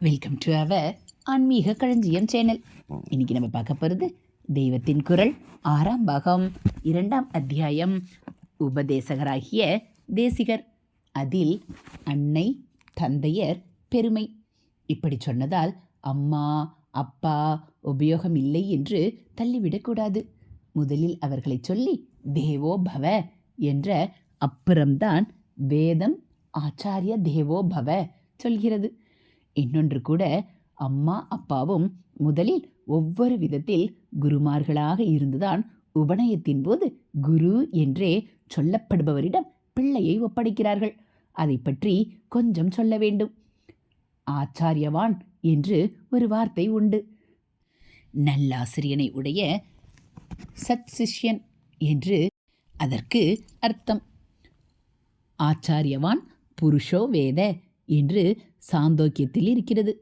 Welcome to our ஆன்மீக களஞ்சியம் channel இன்னைக்கு நம்ம பார்க்க போகிறது தெய்வத்தின் குரல் ஆறாம் பாகம் இரண்டாம் அத்தியாயம். உபதேசகராகிய தேசிகர் அதில் அன்னை தந்தையர் பெருமை. இப்படி சொன்னதால் அம்மா அப்பா உபயோகம் இல்லை என்று தள்ளிவிடக்கூடாது. முதலில் அவர்களை சொல்லி தேவோ பவ என்ற அப்புறம்தான் வேதம் ஆச்சாரிய தேவோ பவ சொல்கிறது. இன்னொன்று கூட அம்மா அப்பாவும் முதலில் ஒவ்வொரு விதத்தில் குருமார்களாக இருந்துதான் உபநயத்தின் போது குரு என்றே சொல்லப்படுபவரிடம் பிள்ளையை ஒப்படைக்கிறார்கள். அதை பற்றி கொஞ்சம் சொல்ல வேண்டும். ஆச்சாரியவான் என்று ஒரு வார்த்தை உண்டு. நல்லாசிரியனை உடைய சத் சிஷ்யன் என்று அதற்கு அர்த்தம். ஆச்சாரியவான் புருஷோ வேத என்று சாந்தோக்கியத்தில் இருக்கிறது.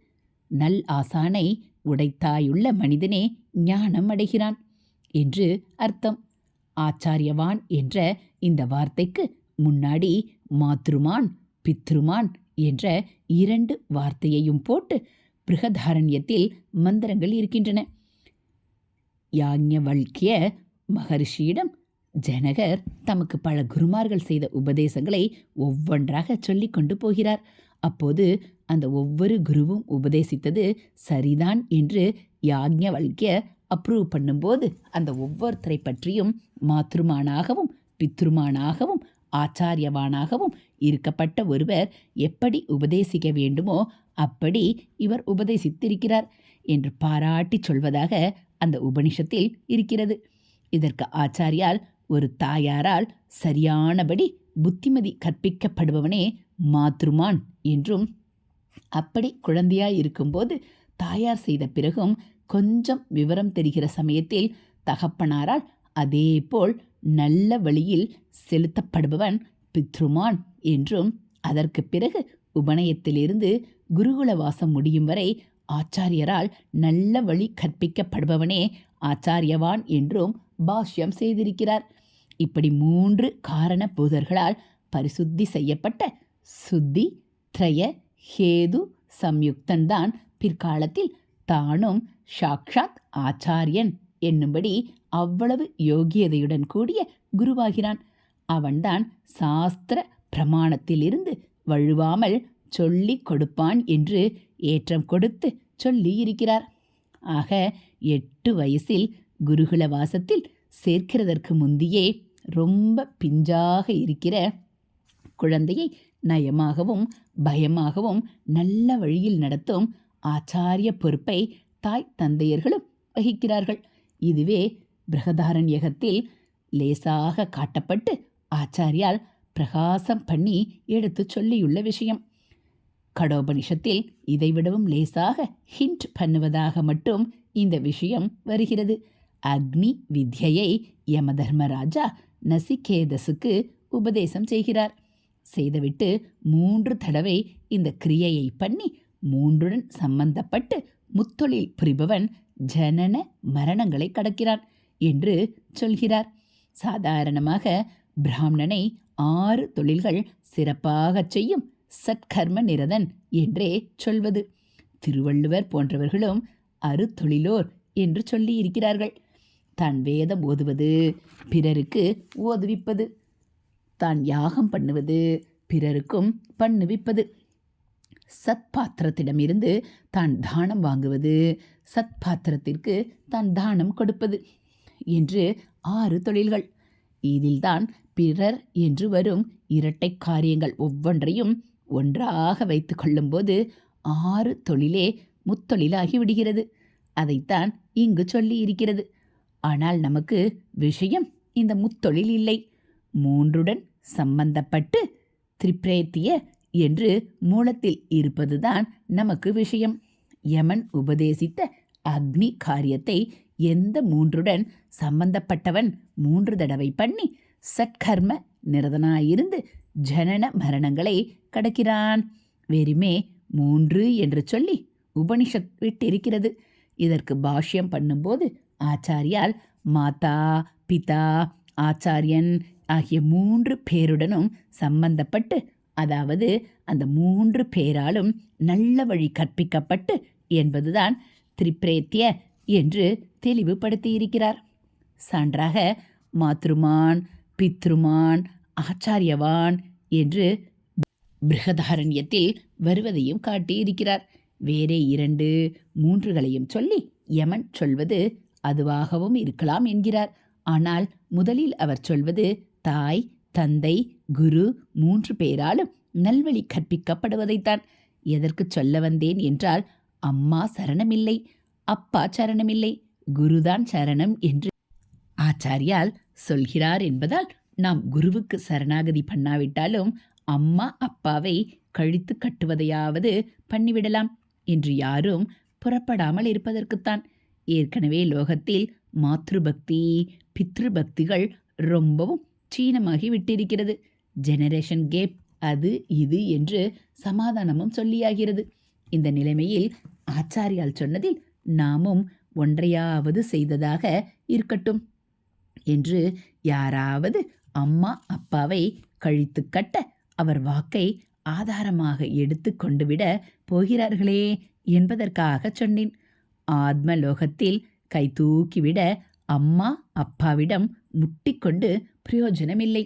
நல் ஆசானை உடைத்தாயுள்ள மனிதனே ஞானம் அடைகிறான் என்று அர்த்தம். ஆச்சாரியவான் என்ற இந்த வார்த்தைக்கு முன்னாடி மாத்ருமான் பித்ருமான் என்ற இரண்டு வார்த்தையையும் போட்டு பிருகதாரண்யத்தில் மந்திரங்கள் இருக்கின்றன. யாஞவல்கிய மகரிஷியிடம் ஜனகர் தமக்கு பல குருமார்கள் செய்த உபதேசங்களை ஒவ்வொன்றாக சொல்லிக் கொண்டு போகிறார். அப்போது அந்த ஒவ்வொரு குருவும் உபதேசித்தது சரிதான் என்று யாக்ஞவல்கிய அப்ரூவ் பண்ணும்போது அந்த ஒவ்வொருத்தரை பற்றியும் மாத்ருமானாகவும் பித்ருமானாகவும் ஆச்சாரியவானாகவும் இருக்கப்பட்ட ஒருவர் எப்படி உபதேசிக்க வேண்டுமோ அப்படி இவர் உபதேசித்திருக்கிறார் என்று பாராட்டி சொல்வதாக அந்த உபனிஷத்தில் இருக்கிறது. இதற்கு ஆச்சாரியால் ஒரு தாயாரால் சரியானபடி புத்திமதி கற்பிக்கப்படுபவனே மாத்ருமான் என்றும் அப்படி குழந்தையாய் இருக்கும்போது தாயார் செய்த பிறகும் கொஞ்சம் விவரம் தெரிகிற சமயத்தில் தகப்பனாரால் அதேபோல் நல்ல வழியில் செலுத்தப்படுபவன் பித்ருமான் என்றும் அதற்கு பிறகு உபநயத்திலிருந்து குருகுல வாசம் முடியும் வரை ஆச்சாரியரால் நல்ல வழி கற்பிக்கப்படுபவனே ஆச்சாரியவான் என்றும் பாஷ்யம் செய்திருக்கிறார். இப்படி மூன்று காரண பூதர்களால் பரிசுத்தி செய்யப்பட்ட சுத்தி திரய ஹேது சம்யுக்தன்தான் பிற்காலத்தில் தானும் சாக்ஷாத் ஆச்சாரியன் என்னும்படி அவ்வளவு யோகியதையுடன் கூடிய குருவாகிறான். அவன்தான் சாஸ்திர பிரமாணத்திலிருந்து வழுவாமல் சொல்லிக் கொடுப்பான் என்று ஏற்றம் கொடுத்து சொல்லி இருக்கிறார் ஆக எட்டு வயசில் குருகுல வாசத்தில் சேர்க்கிறதற்கு முந்தியே ரொம்ப பிஞ்சாக இருக்கிற குழந்தையை நயமாகவும் பயமாகவும் நல்ல வழியில் நடத்தும் ஆச்சாரிய பொறுப்பை தாய் தந்தையர்களும் வகிக்கிறார்கள். இதுவே பிரகதாரண்யகத்தில் லேசாக காட்டப்பட்டு ஆச்சாரியால் பிரகாசம் பண்ணி எடுத்து சொல்லியுள்ள விஷயம். கடோபனிஷத்தில் இதைவிடவும் லேசாக ஹிண்ட் பண்ணுவதாக மட்டும் இந்த விஷயம் வருகிறது. அக்னி வித்யை யமதர்மராஜா நசிகேதஸுக்கு உபதேசம் செய்கிறார். செய்துவிட்டு மூன்று தடவை இந்த கிரியையை பண்ணி மூன்றுடன் சம்பந்தப்பட்டு முத்தொழில் புரிபவன் ஜனன மரணங்களை கடக்கிறான் என்று சொல்கிறார். சாதாரணமாக பிராமணனை ஆறு தொழில்கள் சிறப்பாகச் செய்யும் சத்கர்ம நிரதன் என்றே சொல்வது. திருவள்ளுவர் போன்றவர்களும் அறுத்தொழிலோர் என்று சொல்லி இருக்கிறார்கள் தான் வேதம் ஓதுவது பிறருக்கு ஓதுவிப்பது. தான் யாகம் பண்ணுவது பிறருக்கும் பண்ணுவிப்பது. சத்பாத்திரத்திடமிருந்து தான் தானம் வாங்குவது சத்பாத்திரத்திற்கு தான் தானம் கொடுப்பது என்று ஆறு தொழில்கள். இதில்தான் பிறர் என்று வரும் இரட்டை காரியங்கள் ஒவ்வொன்றையும் ஒன்றாக வைத்து கொள்ளும்போது ஆறு தொழிலே முத்தொழிலாகி விடுகிறது. அதைத்தான் இங்கு சொல்லி இருக்கிறது. ஆனால் நமக்கு விஷயம் இந்த முத்தொழில் இல்லை. மூன்றுடன் சம்பந்தப்பட்டு திரிப்ரேத்திய என்று மூலத்தில் இருப்பதுதான் நமக்கு விஷயம். யமன் உபதேசித்த அக்னி காரியத்தை எந்த மூன்றுடன் சம்பந்தப்பட்டவன் மூன்று தடவை பண்ணி சட்கர்ம நிரதனாயிருந்து ஜனன மரணங்களை கடக்கிறான். வெறுமே மூன்று என்று சொல்லி உபனிஷத் விட்டிருக்கிறது. இதற்கு பாஷ்யம் பண்ணும்போது ஆச்சாரியால் மாதா பிதா ஆச்சாரியன் ஆகிய மூன்று பேருடனும் சம்பந்தப்பட்டு அதாவது அந்த மூன்று பேராலும் நல்ல வழி கற்பிக்கப்பட்டு என்பதுதான் திரிப்ரேத்திய என்று தெளிவுபடுத்தியிருக்கிறார். சான்றாக மாத்ருமான் பித்ருமான் ஆச்சாரியவான் என்று பிருகதாரண்யத்தில் வருவதையும் காட்டியிருக்கிறார். வேறே இரண்டு மூன்றுகளையும் சொல்லி யமன் சொல்வது அதுவாகவும் இருக்கலாம் என்கிறார். ஆனால் முதலில் அவர் சொல்வது தாய் தந்தை குரு மூன்று பேராலும் நல்வழி கற்பிக்கப்படுவதைத்தான். எதற்கு சொல்ல வந்தேன் என்றால் அம்மா சரணமில்லை அப்பா சரணமில்லை குருதான் சரணம் என்று. ஆச்சாரியால் சொல்கிறார் என்பதால் நாம் குருவுக்கு சரணாகதி பண்ணாவிட்டாலும் அம்மா அப்பாவை கழித்து கட்டுவதையாவது பண்ணிவிடலாம் என்று யாரும் புறப்படாமல் இருப்பதற்குத்தான். ஏற்கனவே லோகத்தில் மாத்ருபக்தி பித்ருபக்திகள் ரொம்பவும் சீனமாகி விட்டிருக்கிறது. ஜெனரேஷன் கேப் அது இது என்று சமாதானமும் சொல்லியாகிறது. இந்த நிலைமையில் ஆச்சாரியால் சொன்னதில் நாமும் ஒன்றையாவது செய்ததாக இருக்கட்டும் என்று யாராவது அம்மா அப்பாவை கழித்து கட்ட அவர் வாக்கை ஆதாரமாக எடுத்து கொண்டு விட போகிறார்களே என்பதற்காக சொன்னேன். ஆத்மலோகத்தில் கை தூக்கிவிட அம்மா அப்பாவிடம் முட்டிக்கொண்டு பிரயோஜனமில்லை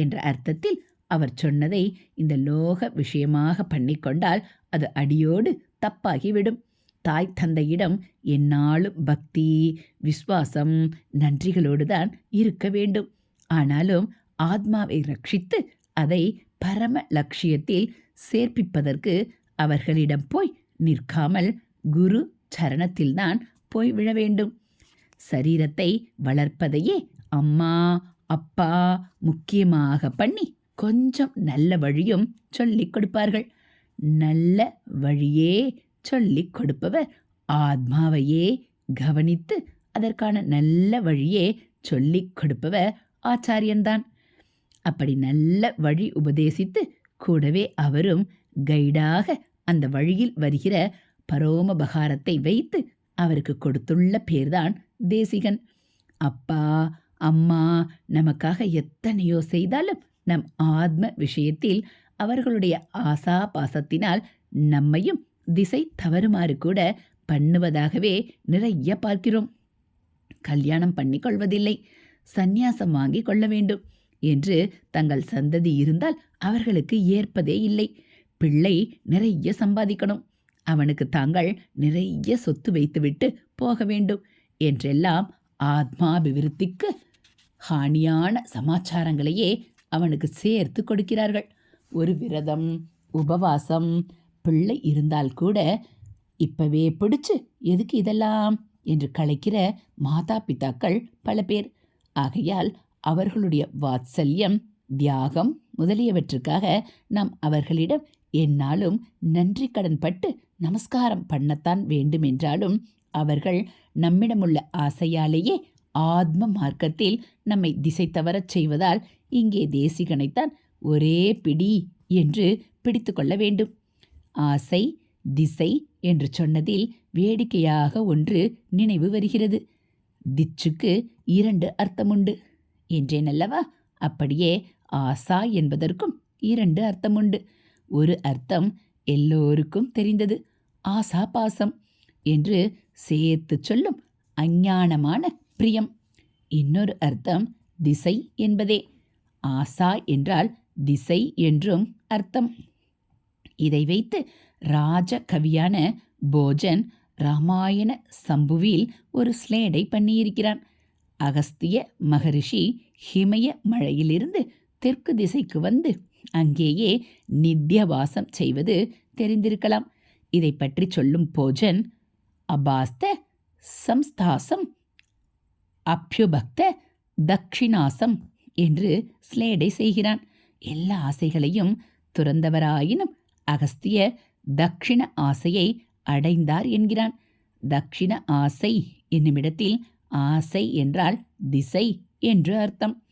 என்ற அர்த்தத்தில் அவர் சொன்னதை இந்த லோக விஷயமாக பண்ணிக்கொண்டால் அது அடியோடு தப்பாகிவிடும். தாய் தந்தையிடம் என்னாலும் பக்தி விஸ்வாசம் நன்றிகளோடு தான் இருக்க வேண்டும். ஆனாலும் ஆத்மாவை ரட்சித்து அதை பரம லட்சியத்தில் சேர்ப்பிப்பதற்கு அவர்களிடம் போய் நிற்காமல் குரு சரணத்தில்தான் போய் விழ வேண்டும். சரீரத்தை வளர்ப்பதையே அம்மா அப்பா முக்கியமாக பண்ணி கொஞ்சம் நல்ல வழியும் சொல்லிக் கொடுப்பார்கள். நல்ல வழியே சொல்லிக் கொடுப்பவர். ஆத்மாவையே கவனித்து அதற்கான நல்ல வழியே சொல்லிக் கொடுப்பவர் ஆச்சாரியன்தான். அப்படி நல்ல வழி உபதேசித்து கூடவே அவரும் கைடாக அந்த வழியில் வருகிற பரோமபகாரத்தை வைத்து அவருக்கு கொடுத்துள்ள பேர்தான் தேசிகன். அப்பா அம்மா நமக்காக எத்தனையோ செய்தாலும் நம் ஆத்ம விஷயத்தில் அவர்களுடைய ஆசா பாசத்தினால் நம்மையும் திசை தவறுமாறு கூட பண்ணுவதாகவே நிறைய பார்க்கிறோம். கல்யாணம் பண்ணி கொள்வதில்லை சந்நியாசம் வாங்கி கொள்ள வேண்டும் என்று தங்கள் சந்ததி இருந்தால் அவர்களுக்கு ஏற்பதே இல்லை. பிள்ளை நிறைய சம்பாதிக்கணும். அவனுக்கு தாங்கள் நிறைய சொத்து வைத்துவிட்டு போக வேண்டும் என்றெல்லாம் ஆத்மாபிவிருத்திக்கு ஹானியான சமாச்சாரங்களையே அவனுக்கு சேர்த்து கொடுக்கிறார்கள். ஒரு விரதம் உபவாசம் பிள்ளை இருந்தால் கூட இப்பவே பிடிச்சு எதுக்கு இதெல்லாம் என்று கலைக்கிற மாதா பிதாக்கள் பல பேர். ஆகையால் அவர்களுடைய வாத்சல்யம் தியாகம் முதலியவற்றுக்காக நாம் அவர்களிடம் என்னாலும் நன்றி கடன் பட்டு நமஸ்காரம் பண்ணத்தான் வேண்டுமென்றாலும் அவர்கள் நம்மிடமுள்ள ஆசையாலேயே ஆத்ம மார்க்கத்தில் நம்மை திசை தவறச் செய்வதால் இங்கே தேசிகனைத்தான் ஒரே பிடி என்று பிடித்து கொள்ள வேண்டும். ஆசை திசை என்று சொன்னதில் வேடிக்கையாக ஒன்று நினைவு வருகிறது. திச்சுக்கு இரண்டு அர்த்தமுண்டு. என்றேன் அல்லவா அப்படியே ஆசா என்பதற்கும் இரண்டு அர்த்தமுண்டு. ஒரு அர்த்தம் எல்லோருக்கும் தெரிந்தது. ஆசா பாசம் என்று சேர்த்து சொல்லும் அஞ்ஞானமான பிரியம். இன்னொரு அர்த்தம் திசை என்பதே. ஆசா என்றால் திசை என்றும் அர்த்தம். இதை வைத்து ராஜ கவியான போஜன் ராமாயண சம்புவில் ஒரு ஸ்லேடை பண்ணியிருக்கிறான். அகஸ்திய மகரிஷி ஹிமய மழையிலிருந்து தெற்கு திசைக்கு வந்து அங்கேயே நித்தியவாசம் செய்வது தெரிந்திருக்கலாம். இதை பற்றி சொல்லும் போஜன் அபாஸ்த சம்ஸ்தாசம் அப்யுபக்த தக்ஷிணாசம் என்று ஸ்லேடை செய்கிறான். எல்லா ஆசைகளையும் துறந்தவராயினும் அகஸ்திய தக்ஷிண ஆசையை அடைந்தார் என்கிறான். தக்ஷிண ஆசை என்னுமிடத்தில் ஆசை என்றால் திசை என்று அர்த்தம்.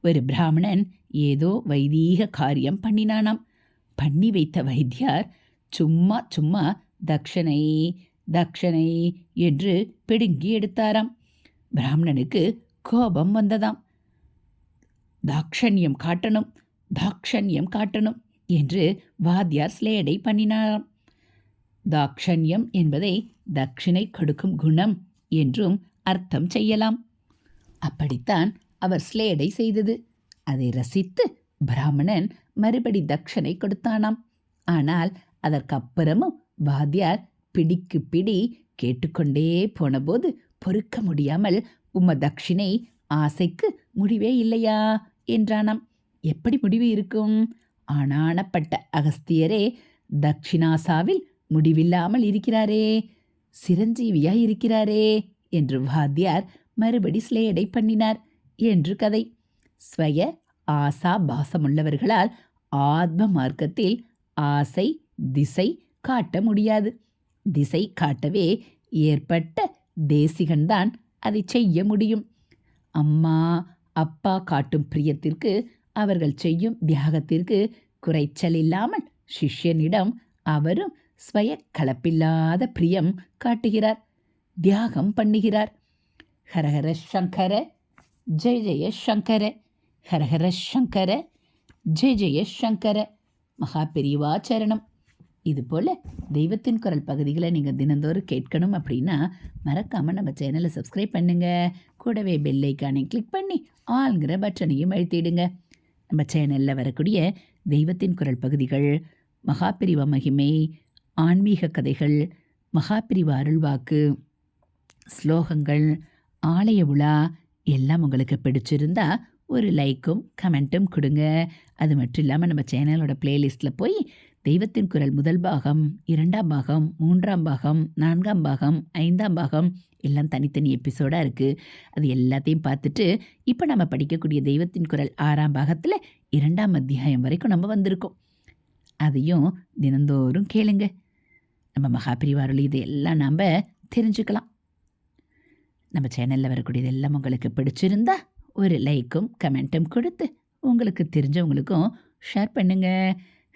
ஒரு பிராமணன் ஏதோ வைதீக காரியம் பண்ணினானாம். பண்ணி வைத்த வைத்தியார் சும்மா சும்மா தக்ஷனை தக்ஷனை என்று பிடுங்கி எடுத்தாராம். பிராமணனுக்கு கோபம் வந்ததாம். தாக்ஷண்யம் காட்டணும் தாக்ஷண்யம் காட்டணும் என்று வாத்தியார் ஸ்லேடை பண்ணினாராம். தாக்ஷண்யம் என்பதை தட்சிணை கொடுக்கும் குணம் என்றும் அர்த்தம் செய்யலாம். அப்படித்தான் அவர் ஸ்லேடை செய்தது. அதை ரசித்து பிராமணன் மறுபடி தட்சணை கொடுத்தானாம். ஆனால் அதற்கப்புறமும் வாத்தியார் பிடிக்கு பிடி கேட்டுக்கொண்டே போனபோது பொறுக்க முடியாமல் உம்ம தட்சிணை ஆசைக்கு முடிவே இல்லையா? என்றானாம். எப்படி முடிவு இருக்கும்? ஆனானப்பட்ட அகஸ்தியரே தக்ஷிணாசாவில் முடிவில்லாமல் இருக்கிறாரே சிரஞ்சீவியாய் இருக்கிறாரே என்று வாத்தியார் மறுபடி ஸ்லேடை பண்ணினார் என்று கதை. ஸ்வய ஆசா பாசமுள்ளவர்களால் ஆத்ம மார்க்கத்தில் ஆசை திசை காட்ட முடியாது. திசை காட்டவே ஏற்பட்ட தேசிகன்தான் அதை செய்ய முடியும். அம்மா அப்பா காட்டும் பிரியத்திற்கு அவர்கள் செய்யும் தியாகத்திற்கு குறைச்சல் இல்லாமல் சிஷ்யனிடம் அவரும் ஸ்வய கலப்பில்லாத பிரியம் காட்டுகிறார் தியாகம் பண்ணுகிறார். ஹரஹர சங்கர ஜெய ஜெய சங்கர ஹரஹர சங்கர ஜெய ஜெய சங்கர மகா பெரியவாச்சரணம் இது இதுபோல் தெய்வத்தின் குரல் பகுதிகளை நீங்கள் தினந்தோறும் கேட்கணும் அப்படின்னா மறக்காமல் நம்ம சேனலை சப்ஸ்கிரைப் பண்ணுங்கள் கூடவே பெல் ஐக்கானை கிளிக் பண்ணி ஆளுங்கிற பட்டனையும் அழுத்திடுங்க. நம்ம சேனலில் வரக்கூடிய தெய்வத்தின் குரல் பகுதிகள் மகாபிரிவ மகிமை ஆன்மீக கதைகள் மகாபிரிவ அருள்வாக்கு ஸ்லோகங்கள் ஆலய உலா எல்லாம் உங்களுக்கு பிடிச்சிருந்தா ஒரு லைக்கும் கமெண்ட்டும் கொடுங்க. அது மட்டும் இல்லாமல் நம்ம சேனலோட ப்ளேலிஸ்ட்டில் போய் தெய்வத்தின் குரல் முதல் பாகம் இரண்டாம் பாகம் மூன்றாம் பாகம் நான்காம் பாகம் ஐந்தாம் பாகம் எல்லாம் தனித்தனி எபிசோடாக இருக்குது அது எல்லாத்தையும் பார்த்துட்டு இப்போ நம்ம படிக்கக்கூடிய தெய்வத்தின் குரல் ஆறாம் பாகத்தில் இரண்டாம் அத்தியாயம் வரைக்கும் நம்ம வந்திருக்கோம். அதையும் தினந்தோறும் கேளுங்க. நம்ம மகாபிரிவாரில் இது எல்லாம் நாம் தெரிஞ்சுக்கலாம். நம்ம சேனலில் வரக்கூடியது எல்லாம் உங்களுக்கு பிடிச்சிருந்தா ஒரு லைக்கும் கமெண்ட்டும் கொடுத்து உங்களுக்கு தெரிஞ்சவங்களுக்கும் ஷேர் பண்ணுங்கள்